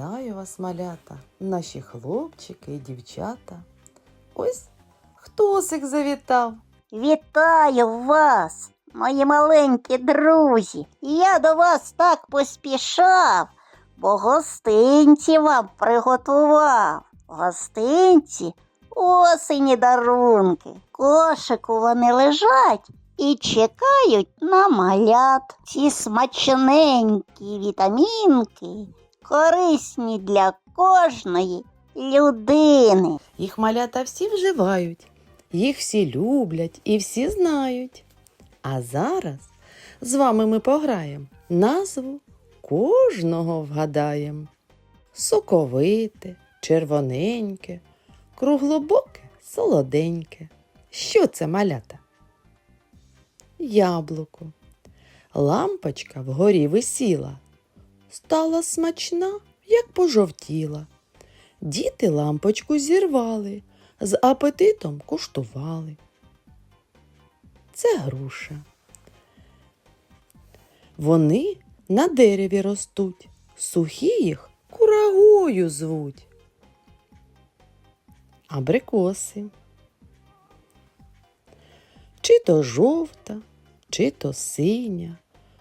Вітаю вас, малята, наші хлопчики і дівчата. Ось хтосик завітав. Вітаю вас, мої маленькі друзі. Я до вас так поспішав, бо гостинці вам приготував. Гостинці осені дарунки. Кошику вони лежать і чекають на малят. Ці смачненькі вітамінки корисні для кожної людини. Їх малята всі вживають, їх всі люблять і всі знають. А зараз з вами ми пограємо. Назву кожного вгадаємо. Соковите, червоненьке, круглобоке, солоденьке. Що це малята? Яблуко. Лампочка вгорі висіла. Стала смачна, як пожовтіла. Діти лампочку зірвали, з апетитом куштували. Це груша. Вони на дереві ростуть, сухі їх курагою звуть. Абрикоси. Чи то жовта, чи то синя,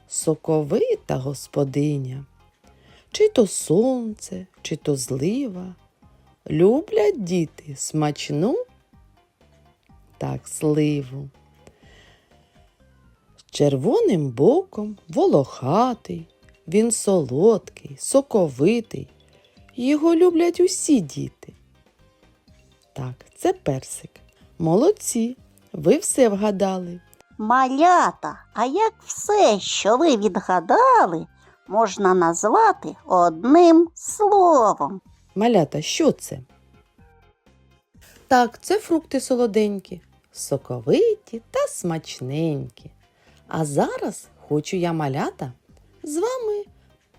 соковита господиня, чи то сонце, чи то злива. Люблять діти смачну так сливу. З червоним боком волохатий, він солодкий, соковитий. Його люблять усі діти. Так, це персик. Молодці, ви все вгадали. Малята, а як все, що ви відгадали, можна назвати одним словом? Малята, що це? Так, це фрукти солоденькі, соковиті та смачненькі. А зараз хочу я малята з вами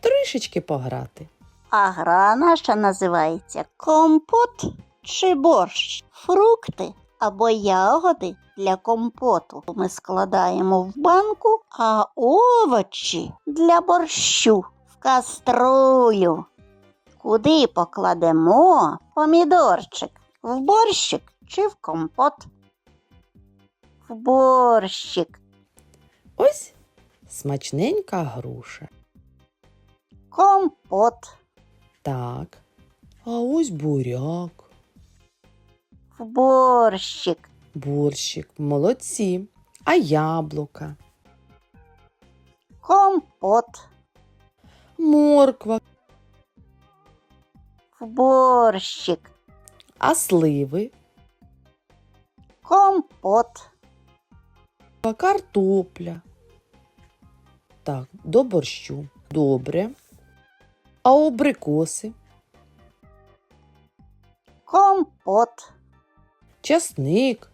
трішечки пограти. А гра наша називається компот чи борщ. Фрукти або ягоди для компоту ми складаємо в банку, а овочі для борщу в каструлю. Куди покладемо помідорчик? В борщик чи в компот? В борщик. Ось смачненька груша. Компот. Так, а ось буряк, В борщик. борщик, молодці, а яблука, Компот. морква, В борщик. а сливи, Компот. картопля. Так, до борщу. Добре. А абрикоси, Компот. Часник.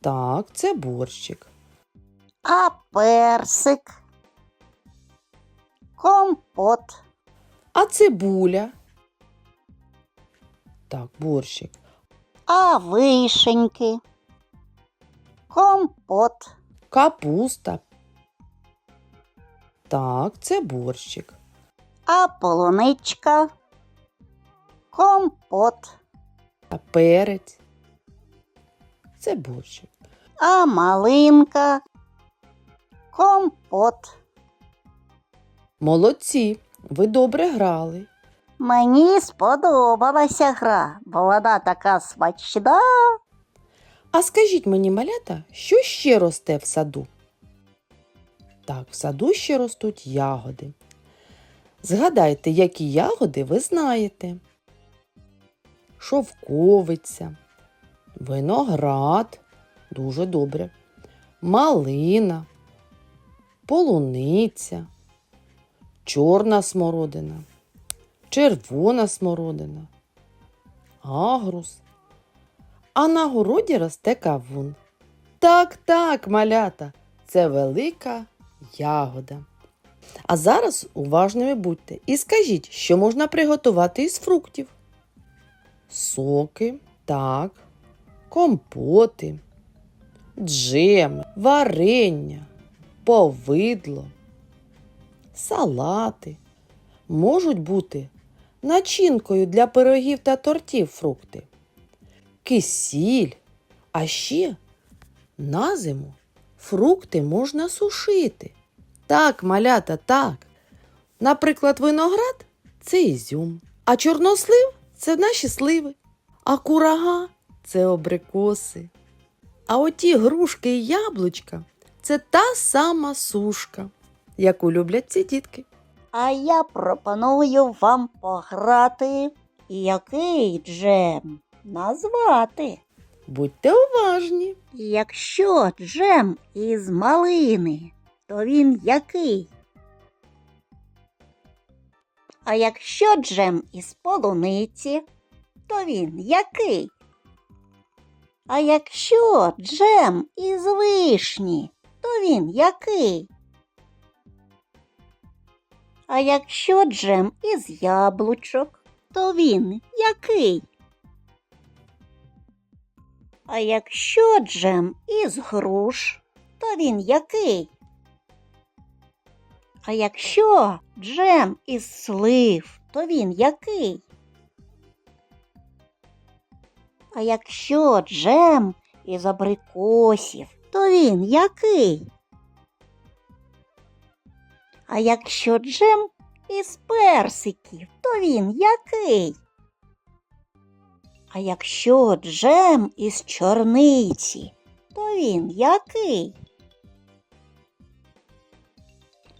Так, це борщик. А персик. Компот. А цибуля. Так, борщик. А вишеньки. Компот. Капуста. Так, це борщик. А полуничка. Компот. А перець. Це борщик. А малинка. Компот. Молодці, ви добре грали. Мені сподобалася гра, бо вона така смачна. А скажіть мені, малята, що ще росте в саду? Так, в саду ще ростуть ягоди. Згадайте, які ягоди ви знаєте. Шовковиця, виноград, дуже добре, малина, полуниця, чорна смородина, червона смородина, агрус. А на городі росте кавун. Так, так, малята, це велика ягода. А зараз уважними будьте і скажіть, що можна приготувати із фруктів. Соки, так, компоти, джеми, варення, повидло, салати, можуть бути начинкою для пирогів та тортів фрукти, кисіль, а ще на зиму фрукти можна сушити. Так, малята, так. Наприклад, виноград це ізюм, а чорнослив це наші сливи, а курага це абрикоси. А оті грушки і яблучка це та сама сушка, яку люблять ці дітки. А я пропоную вам пограти, який джем назвати. Будьте уважні. Якщо джем із малини, то він який? А якщо джем із полуниці, то він який? А якщо джем із вишні, то він який? А якщо джем із яблучок, то він який? А якщо джем із груш, то він який? А якщо джем із слив, то він який? А якщо джем із абрикосів, то він який? А якщо джем із персиків, то він який? А якщо джем із чорниці, то він який?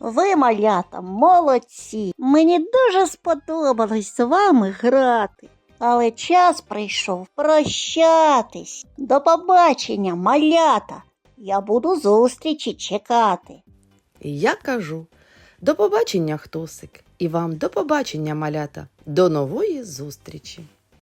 Ви, малята, молодці. Мені дуже сподобалось з вами грати. Але час прийшов прощатись. До побачення, малята. Я буду зустрічі чекати. Я кажу: до побачення, хтосик, і вам до побачення, малята, до нової зустрічі!